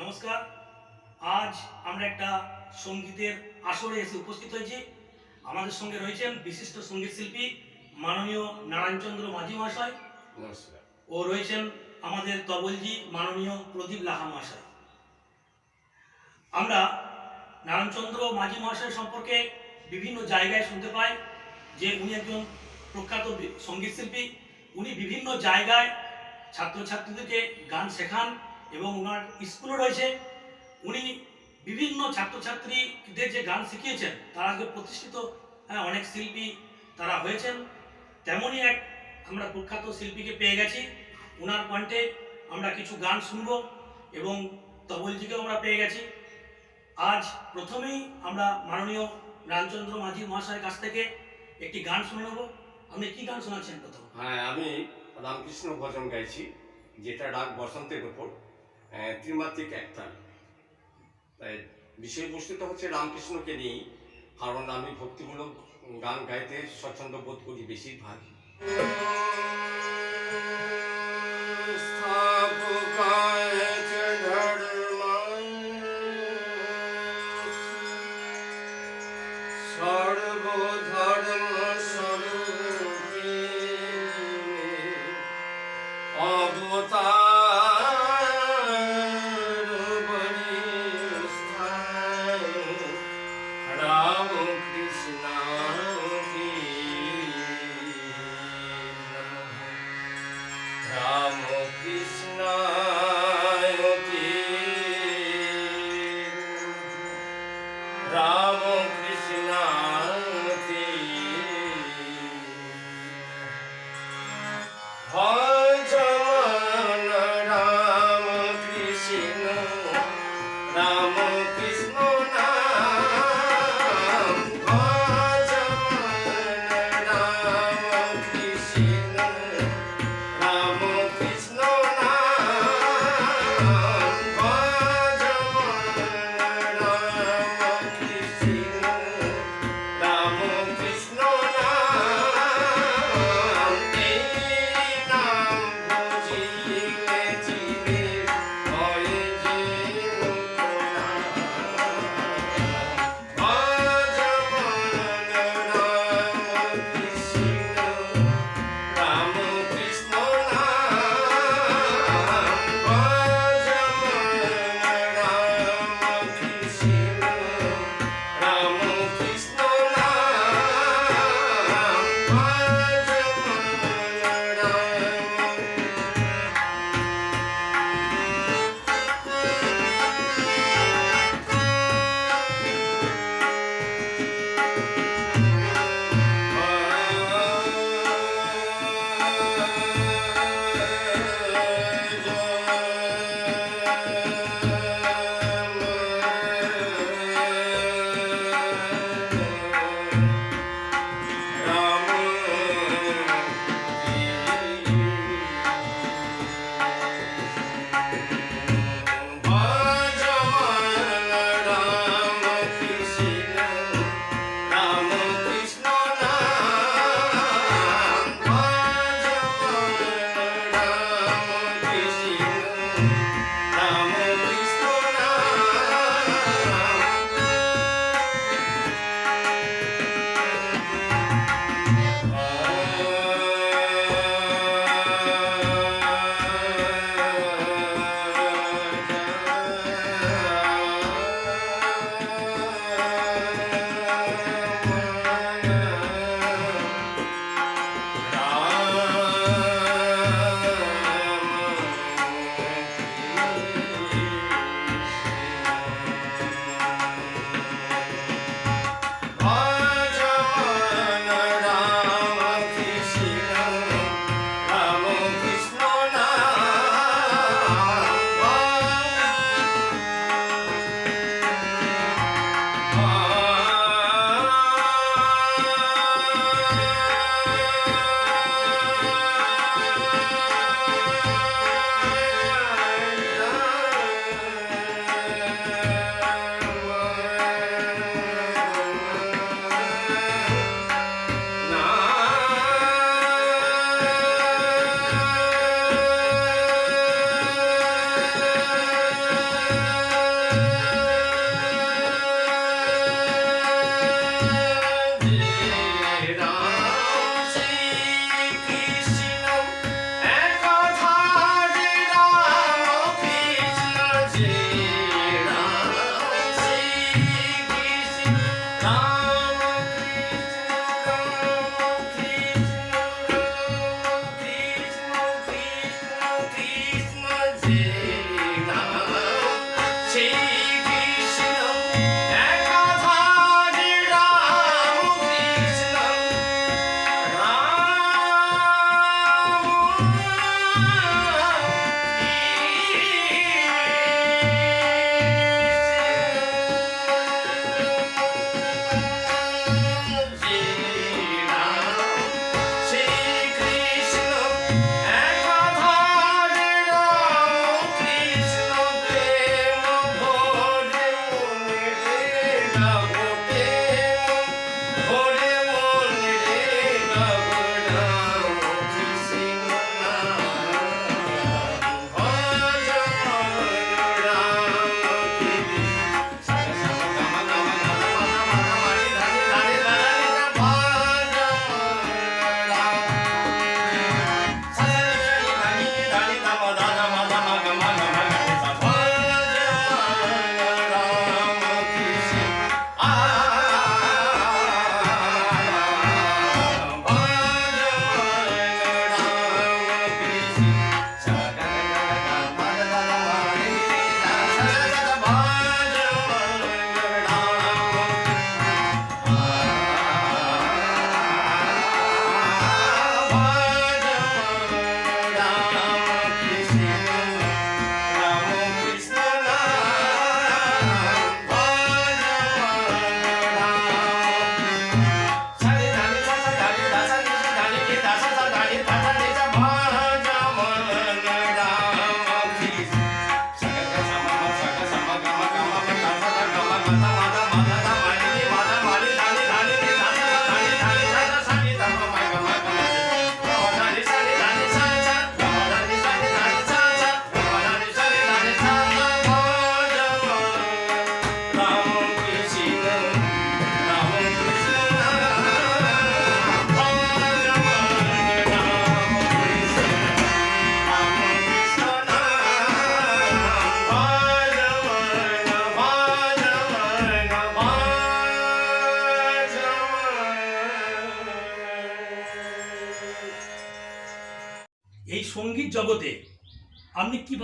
নমস্কার। আজ আমরা একটা সঙ্গীতের আসরে এসে উপস্থিত হয়েছি। আমাদের সঙ্গে রয়েছেন বিশিষ্ট সংগীত শিল্পী মাননীয় নারায়ণচন্দ্র মাঝি মহাশয়। ও রয়েছেন আমাদের তবলজি মাননীয় প্রদীপ লাহা মহাশয়। আমরা নারায়ণচন্দ্র মাঝি মহাশয় সম্পর্কে বিভিন্ন জায়গায় শুনতে পাই যে উনি একজন প্রখ্যাত সংগীত শিল্পী। উনি বিভিন্ন জায়গায় ছাত্রছাত্রীদেরকে গান শেখান। এবং ওনার স্কুলও রয়েছে উনি বিভিন্ন ছাত্রছাত্রীদের যে গান শিখিয়েছেন তারা আজকে প্রতিষ্ঠিত হ্যাঁ, অনেক শিল্পী তারা হয়েছেন। তেমনই এক আমরা প্রখ্যাত শিল্পীকে পেয়ে গেছি। ওনার কণ্ঠে আমরা কিছু গান শুনব এবং তবলজিকেও আমরা পেয়ে গেছি। আজ প্রথমেই আমরা মাননীয় রামচন্দ্র মাঝি মহাশয়ের কাছ থেকে একটি গান শুনে নেব। আপনি কি গান শোনাচ্ছেন প্রথম? হ্যাঁ আমি রামকৃষ্ণ ভজন গাইছি যেটা ডাক বসন্তের আহ, ত্রিমাত্রিক একটা। তাই বিষয়বস্তুটা হচ্ছে রামকৃষ্ণকে নিয়েই। কারণ আমি ভক্তিমূলক গান গাইতে স্বচ্ছন্দ বোধ করি বেশিরভাগ। não, Rama não.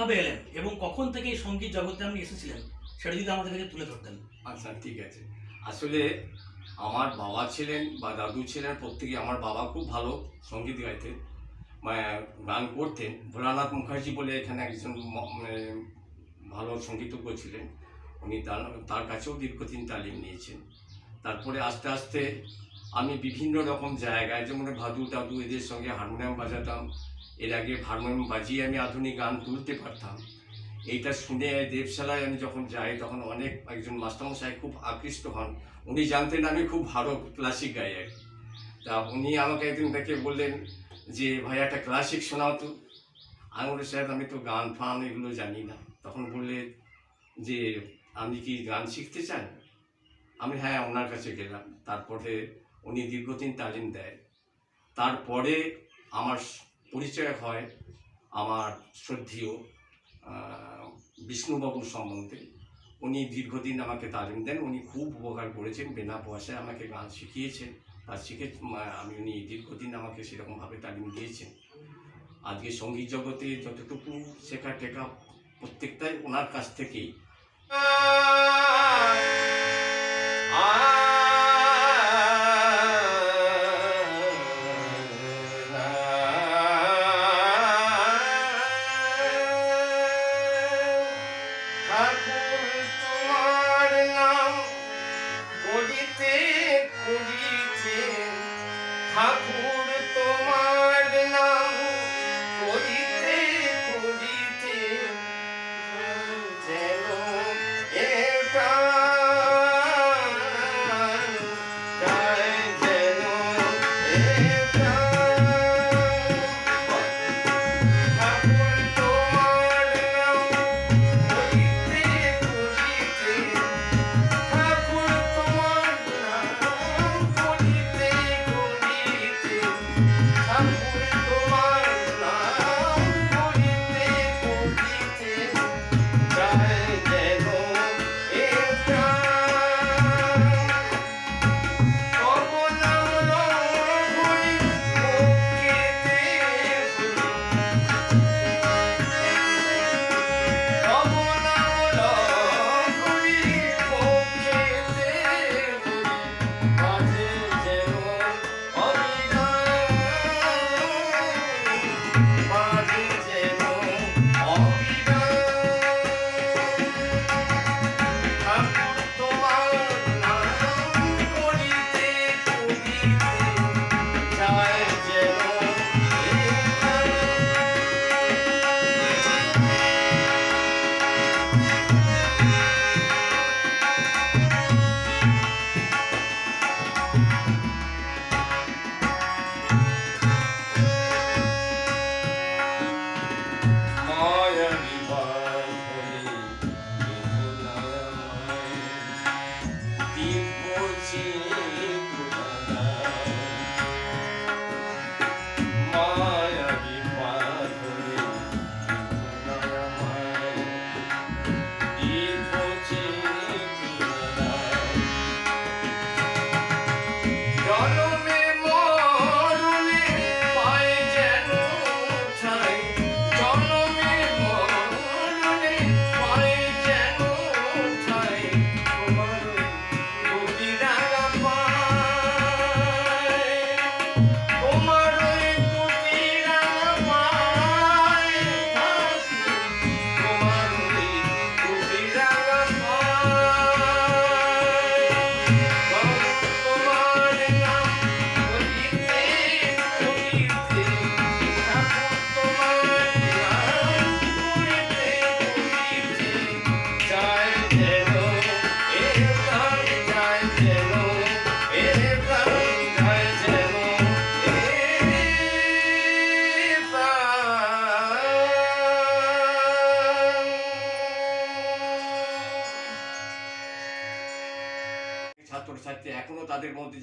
কীভাবে এলেন এবং কখন থেকে এই সংগীত জগতে আপনি এসেছিলেন, সেটা যদি আমাদের কাছে তুলে ধরতেন। আচ্ছা ঠিক আছে। আসলে আমার বাবা ছিলেন বা দাদু ছিলেন, প্রত্যেকে আমার বাবা খুব ভালো সংগীত গাইতেন গান করতেন। ভোলানাথ মুখার্জি বলে এখানে একজন মানে ভালো সঙ্গীতজ্ঞ ছিলেন। উনি তার তার কাছেও দীর্ঘদিন তালিম নিয়েছেন। তারপরে আস্তে আস্তে আমি বিভিন্ন রকম জায়গায়, যেমন ভাদু টাদু এদের সঙ্গে হারমোনিয়াম বাজাতাম এর আগে হারমোনিয়াম বাজিয়ে আমি আধুনিক গান তুলতে পারতাম। এইটা শুনে দেবশালায় আমি যখন যাই, তখন অনেক একজন মাস্টারমশাই খুব আকৃষ্ট হন। উনি জানতেন আমি খুব ভালো ক্লাসিক গাই আর তা উনি আমাকে একদিন ডেকে বললেন যে, ভাই, একটা ক্লাসিক শোনাও তো। আমি বলি স্যার, আমি তো গান ফান এগুলো জানি না। তখন বললে যে, আপনি কি গান শিখতে চান? আমি হ্যাঁ ওনার কাছে গেলাম। তারপরে উনি দীর্ঘদিন তালিম দেয়। তারপরে আমার পরিচয় হয় আমার শ্রদ্ধেয় বিষ্ণুবাবুর সম্বন্ধে। উনি দীর্ঘদিন আমাকে তালিম দেন, উনি খুব উপকার করেছেন, বিনা পয়সায় আমাকে গান শিখিয়েছেন। আর শিখে আমি, উনি দীর্ঘদিন আমাকে সেরকমভাবে তালিম দিয়েছেন। আজকে সংগীত জগতে যতটুকু শেখা টেখা প্রত্যেকটাই ওনার কাছ থেকেই। ঠাকুর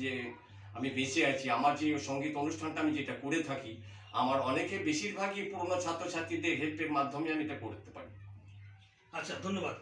যে আমি বেঁচে আছি, আমার যে সংগীত অনুষ্ঠানটা আমি যেটা করে থাকি, আমার অনেকে বেশিরভাগই পুরনো ছাত্রছাত্রীদের হেল্পের মাধ্যমে আমি এটা করতে পারি। আচ্ছা ধন্যবাদ।